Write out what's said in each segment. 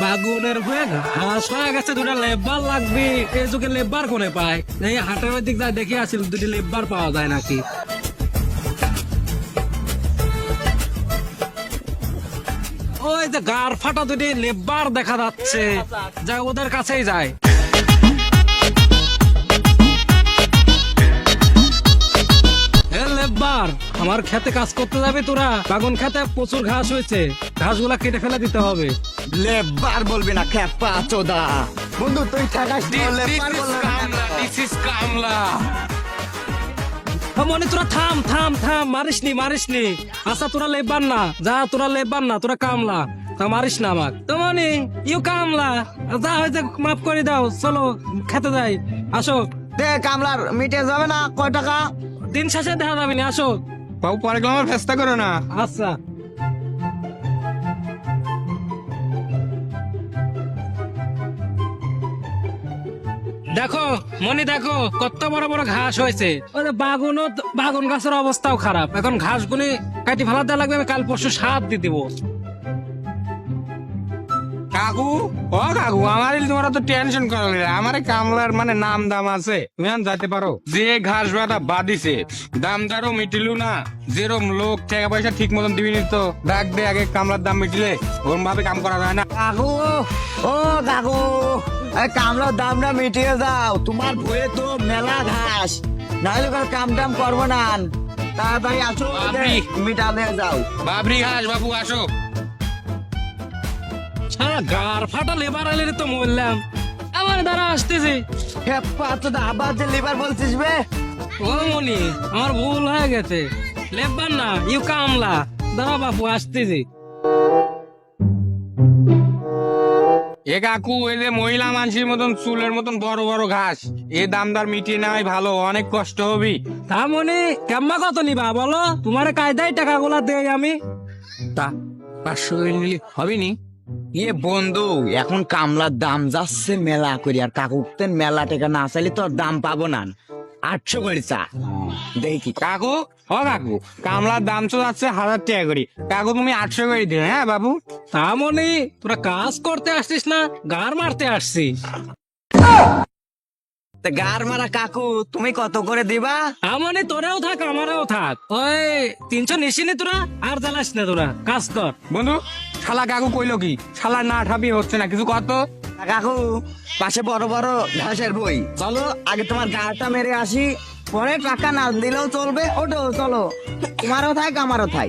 বাগুনের হয়ে ঘাস হয়ে গেছে দুটা লেবার লাগবে। এই যুগে লেবার কোনে পায়? এই হাটের দিক যায় দেখে আসিল, দুটি লেবার পাওয়া যায় নাকি? ওই যে গার ফাটা দুটি লেবার দেখা যাচ্ছে। যা ওদের কাছেই যায়। আমার খেতে কাজ করতে যাবে তোরা। বাগুন খেতে প্রচুর ঘাস হয়েছে। ঘাসগুলা কেটে ফেলে দিতে হবে। লেবার বলবি না খেপা চোদা। বন্ধু তুই বললে না কেন? ও মনে তোরা থাম থাম থাম মারিস নি মারিস নি আচ্ছা তোরা লেবার না যা তোরা লেবার না তোরা কামলা। তা মারিস না আমাক। তো মনি ইউ কামলা যা হয়েছে মাফ করে দাও চলো খেতে যাই। আসো। দে কামলার মিটে যাবে না কয় টাকা? দিন শেষে দেখা যাবে না আসো। বাবু পরে আমার ফেস্তা করো না। আচ্ছা। দেখো মনে দেখো কত বড় বড় ঘাস হয়েছে। তো- বাগুন গাছের অবস্থাও খারাপ। এখন ঘাস গুলি কাটি ফেলার দেওয়া লাগবে আমি কাল পরশু সার দিয়ে দিব। কাকু? ও কাকু আমার তোমরা তো টেনশন করো আমার কামলার মানে নাম দাম আছে। তুমি যেতে পারো? যে ঘাস বাটা বাদিছে দামদারও মিটিলু না। যেরম লোক টাকা পয়সা ঠিক মতন দিবি তো ডাক দে আগে কামলার দাম মিটিলে। ওরম ভাবে কাম করা যায় না। কাকু ও কাকু কামলার দামটা মিটিয়ে যাও তোমার ভয়ে তো মেলা ঘাস। নাহলে কাম টাম করব না। তাড়াতাড়ি আসো। মিটাতে যাও। বাবরি ঘাস বাবু আসো। সারা গার ফাটা লেবার আলে তো বললাম আমার দ্বারা আসতেছে। খেপা চোদা আবার যে লিভার বলছিস বে। ও মনি আমার ভুল হয়ে গেছে। লেবার না ইউ কামলা। দাঁড়া বাপু আসতেছি। এ কাকু এই যে মহিলা মানুষের মতন চুলের মতন বড় বড় ঘাস। এ দামদার মিটিয়ে নেওয়াই ভালো অনেক কষ্ট হবি। তা মনি কেম্মা কত নিবা বলো? তোমার কায়দায় টাকাগুলা দেই আমি। তা পাঁচশো নিলে হবে নি? ইয়ে বন্ধু, এখন কামলার দাম যাচ্ছে মেলা করি, আর কাকু উঠতেন মেলা টেকা না চাইলে তোর দাম পাবো না। আটশো করে চা। দেখি, কাকু? ও কাকু। কামলার দাম তো যাচ্ছে হাজার টাকা করি। কাকু, তুমি আটশো করে দিলে হ্যাঁ বাবু? তা মনে, তোরা কাজ করতে আসছিস না গার মারতে আসছিস। তা গার মারা কাকু তুমি কত করে দিবা? তা মনি তোরাও থাক আমারও থাক। ওই তিনশো নিশিনি তোরা আর জ্বালাস না তোরা। কাজ কর। বন্ধু শালা কাকু কইলো কি? শালা না ঠাপি হচ্ছে না কিছু কত কাকু পাশে বড় বড় ঘাসের বই চলো আগে তোমার গাটা মেরে আসি পরে টাকা না দিলেও চলবে ওটো চলো। তোমারও থাক আমারও থাক।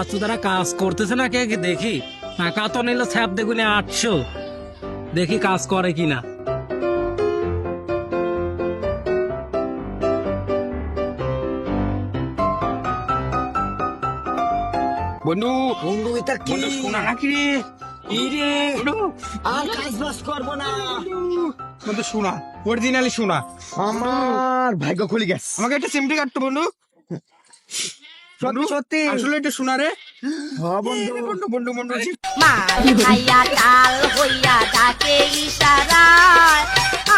পাঁচ তারা কাজ করতেছে না কে? কে দেখি। টাকা তো নিল স্যাপ দেখুন আটশো। দেখি কাজ করে কিনা। বন্ধু বন্ধু এটা কি? বন্ধু শোনা নাকি রে? কি আর কাজ বাজ করব না। বন্ধু শোনা। অরিজিনালি শোনা। আমার ভাগ্য খুলে গেছে। আমাকে একটা সিমটি কাটতো বন্ধু। সত্যি সত্যি। আসলে এটা শোনা রে? হ্যাঁ বন্ধু। বন্ধু বন্ধু বন্ধু খাইয়া তাল হইয়া ডাকে ইশারায়।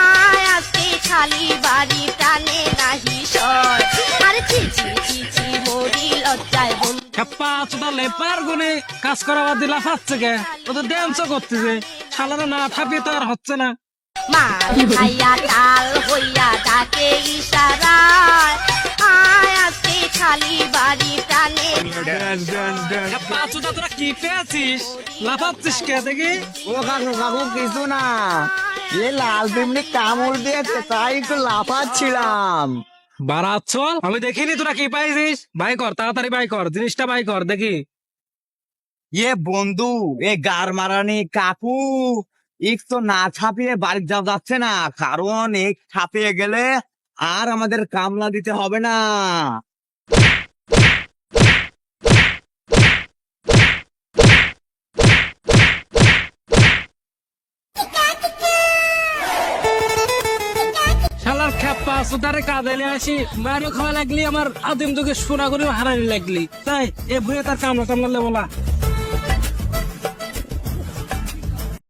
আয় আজকে খালি বাড়ি টানে নাহি সয় আর চিচি চিচি মরি লজ্জায় বন্ধু। খেপ্পা চোদা লেপার গুনে কাজ করা বাদ দিলা ফাচ্ছে কে? ও তো ড্যান্সও করতেছে। শালারা না থাপিয়ে তো আর হচ্ছে না। মাল খাইয়া তাল হইয়া ডাকে ইশারায়। আয় খালি বাড়ি টানে। তোরা কি পেয়েছিস? লাফাচ্ছিস কে দেখি? ও কাকু কাকু কিছু না। এ লাল পিমনি কামড় দিয়েছে তাই একটু লাফাচ্ছিলাম। চল আমি দেখিনি তোরা কি পাইছিস। বাই কর তাড়াতাড়ি বাই কর জিনিসটা বাই কর দেখি। এ বন্ধু এ গার মারানি কাকু এক তো না ছাপিয়ে বাড়ি যাওয়া যাচ্ছে না কারণ এক ছাপিয়ে গেলে আর আমাদের কামলা দিতে হবে না। সুতারে কাঁদালে আসি মারও খাওয়া লাগলি, আমার আদিম তোকে সোনা করে হারানি লাগলি। তাই, এ ভুয়ে তার কামলা টামলা বলা